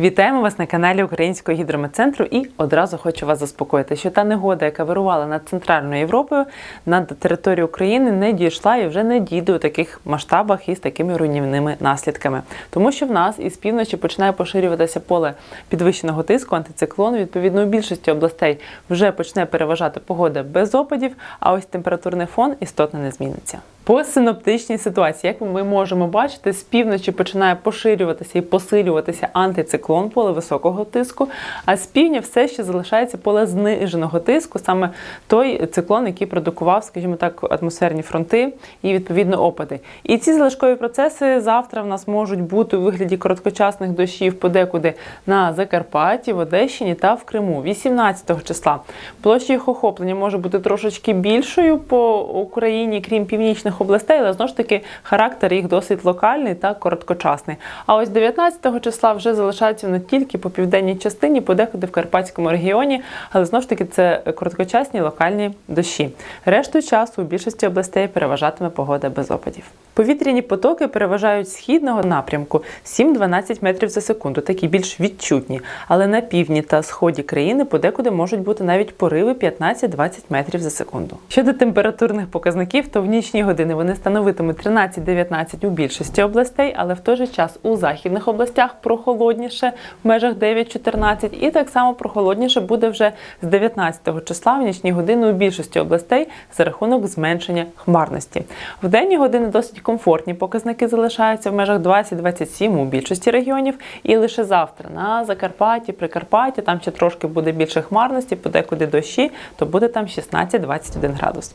Вітаємо вас на каналі Українського гідрометцентру і одразу хочу вас заспокоїти, що та негода, яка вирувала над Центральною Європою, над територією України не дійшла і вже не дійде у таких масштабах і з такими руйнівними наслідками. Тому що в нас із півночі починає поширюватися поле підвищеного тиску, антициклон. Відповідно, у більшості областей вже почне переважати погода без опадів, а ось температурний фон істотно не зміниться. По синоптичній ситуації, як ми можемо бачити, з півночі починає поширюватися і посилюватися антициклон поле високого тиску, а з півдня все ще залишається поле зниженого тиску, саме той циклон, який продукував, скажімо так, атмосферні фронти і відповідно опади. І ці залишкові процеси завтра в нас можуть бути у вигляді короткочасних дощів подекуди на Закарпатті, в Одещині та в Криму. 18 числа площа їх охоплення може бути трошечки більшою по Україні, крім північних областей, але знову ж таки характер їх досить локальний та короткочасний. А ось 19 числа вже залишаються не тільки по південній частині, подекуди в Карпатському регіоні, але знову ж таки це короткочасні локальні дощі. Решту часу у більшості областей переважатиме погода без опадів. Повітряні потоки переважають східного напрямку 7-12 метрів за секунду, такі більш відчутні. Але на півдні та сході країни подекуди можуть бути навіть пориви 15-20 метрів за секунду. Щодо температурних показників, то в нічні години вони становитимуть 13-19 у більшості областей, але в той же час у західних областях прохолодніше в межах 9-14, і так само прохолодніше буде вже з 19 числа в нічні години у більшості областей за рахунок зменшення хмарності. В денні години досить комфортні показники залишаються в межах 20-27 у більшості регіонів, і лише завтра на Закарпатті, Прикарпатті, там ще трошки буде більше хмарності, подекуди дощі, то буде там 16-21 градус.